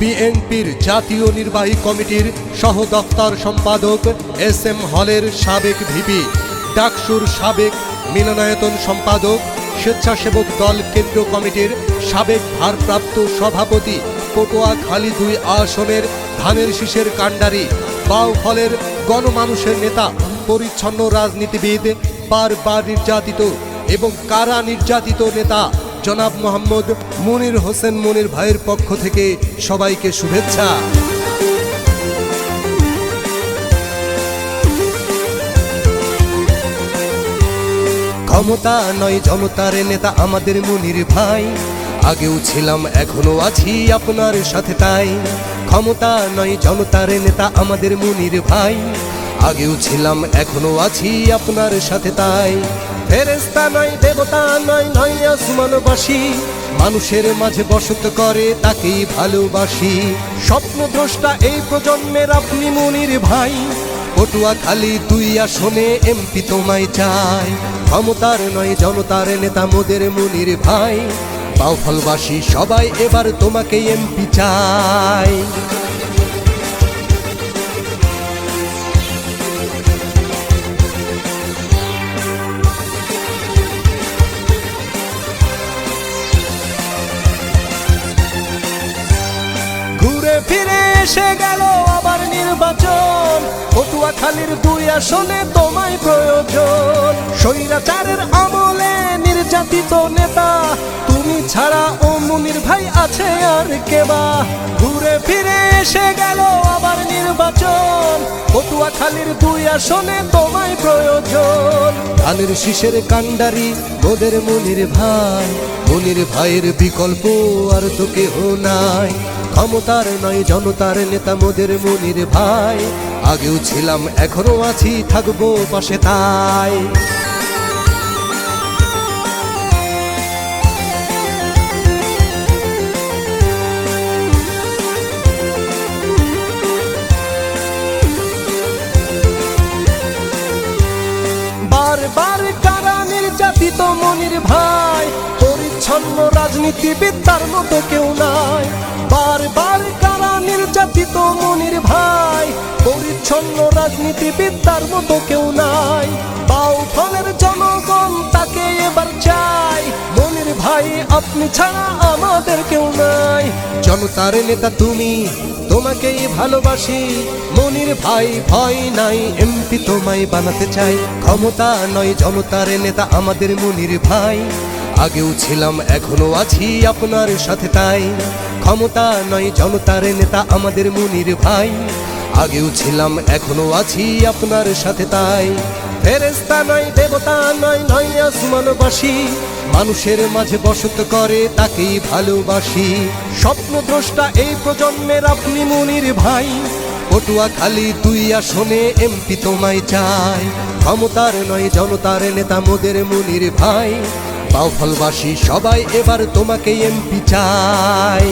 বিএনপির জাতীয় নির্বাহী কমিটির সহ দপ্তর সম্পাদক এস এম হলের সাবেক ভিপি, ডাকসুর সাবেক মিলনায়তন সম্পাদক, স্বেচ্ছাসেবক দল কেন্দ্রীয় কমিটির সাবেক ভারপ্রাপ্ত সভাপতি পটুয়াখালী দুই আসনের ধানের শীষের কাণ্ডারি বাউ ফলের গণমানুষের নেতা, পরিচ্ছন্ন রাজনীতিবিদ, বারবার নির্যাতিত এবং কারা নির্যাতিত নেতা জনাব মোহাম্মদ মুনির হোসেন মুনির ভাইয়ের পক্ষ থেকে সবাইকে শুভেচ্ছা। ক্ষমতা নয় জনতার নেতা আমাদের মুনির ভাই। আগেও ছিলাম, এখনও আছি আপনার সাথে তাই। ক্ষমতা নয় জনতার নেতা আমাদের মুনির ভাই। আগেও ছিলাম, এখনও আছি আপনার সাথে তাই। ফেরেস্তা নয়, দেবতা নয় নয় আসমানবাসী। মানুষের মাঝে বসত করে, তাকেই ভালোবাসি। স্বপ্ন দ্রষ্টা এই প্রজন্মের আপনি মুনির ভাই। পটুয়া খালি দুই আসনে এমপি তোমায় চাই। ক্ষমতার নয়, জনতার নেতা মোদের মুনির ভাই। বাউফলবাসী সবাই এবার তোমাকে এমপি চাই। ফিরে এসে গেল আবার নির্বাচন। পটুয়াখালীর দুই আসনে তোমায় প্রয়োজন। স্বৈরাচারের আমলে নির্যাতিত নেতা, তুমি ছাড়া ও মুনির ভাই আছে আর কেবা ঘুরে ফিরে এসে গেল আবার নির্বাচন। পটুয়াখালীর দুই আসনে তোমায় প্রয়োজন। ধানের শীষের কাণ্ডারি, মোদের মুনির ভাই। মুনির ভাইয়ের বিকল্প আর তো কেহ নাই। ক্ষমতার নয়, জনতার নেতা মোদের মুনির ভাই। আগেও ছিলাম, এখনও আছি, থাকব পাশে তাই। বারবার কারা নির্যাতিত মনির ভাই। পরিচ্ছন্ন রাজনীতিবিদ, তার মতো কেউ নাই। বারবার কারা নির্যাতিত মনির ভাই, পরিচ্ছন্ন রাজনীতিবিদ, তার মতো কেউ নাই। বাউ ফলের জনগণ তাকে এবার চাই। মনির ভাই, আপনি ছাড়া আমাদের কেউ নাই। জনতার নেতা তুমি, তোমাকেই ভালোবাসি। মনির ভাই, ভয় নাই, এমপি তোমায় বানাতে চাই। ক্ষমতা নয় জনতার নেতা আমাদের মনির ভাই। আগেও ছিলাম, এখনও আছি আপনার সাথে তাই। ক্ষমতা নয় জনতার নেতা আমাদের মুনির ভাই। আগেও ছিলাম, এখনও আছি আপনার সাথে তাই। ফেরেস্তা নয়, দেবতা নয় নয় আসমানবাসী। মানুষের মাঝে বসত করে, তাকেই ভালোবাসি। স্বপ্ন দ্রষ্টা এই প্রজন্মের আপনি মুনির ভাই। পটুয়া খালি দুই আসনে এমপি তোমায় চাই। ক্ষমতার নয় জনতার নেতা মোদের মুনির ভাই। বাউফলবাসী সবাই এবার তোমাকে এমপি চাই।